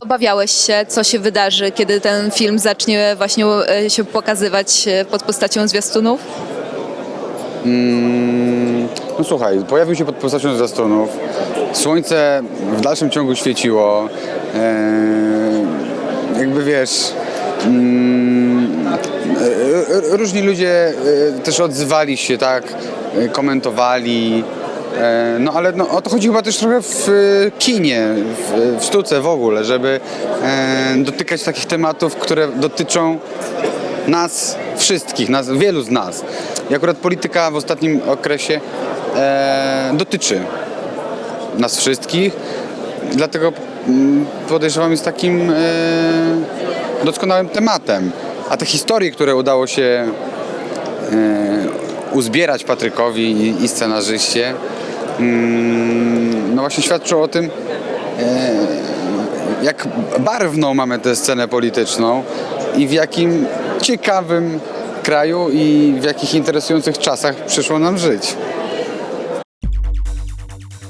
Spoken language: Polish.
Obawiałeś się, co się wydarzy, kiedy ten film zacznie właśnie e, się pokazywać e, pod postacią zwiastunów? No słuchaj, pojawił się pod postacią zwiastunów. Słońce w dalszym ciągu świeciło. Eee, jakby wiesz. Mm, e, różni ludzie też odzywali się, tak, komentowali. E, No ale no, o to chodzi chyba też trochę w kinie, w, w sztuce w ogóle, żeby e, dotykać takich tematów, które dotyczą nas wszystkich, nas, wielu z nas. I akurat polityka w ostatnim okresie e, dotyczy nas wszystkich, dlatego mm, podejrzewam jest takim e, doskonałym tematem. A te historie, które udało się e, uzbierać Patrykowi i, i scenarzyście, no właśnie świadczą o tym, jak barwną mamy tę scenę polityczną i w jakim ciekawym kraju i w jakich interesujących czasach przyszło nam żyć.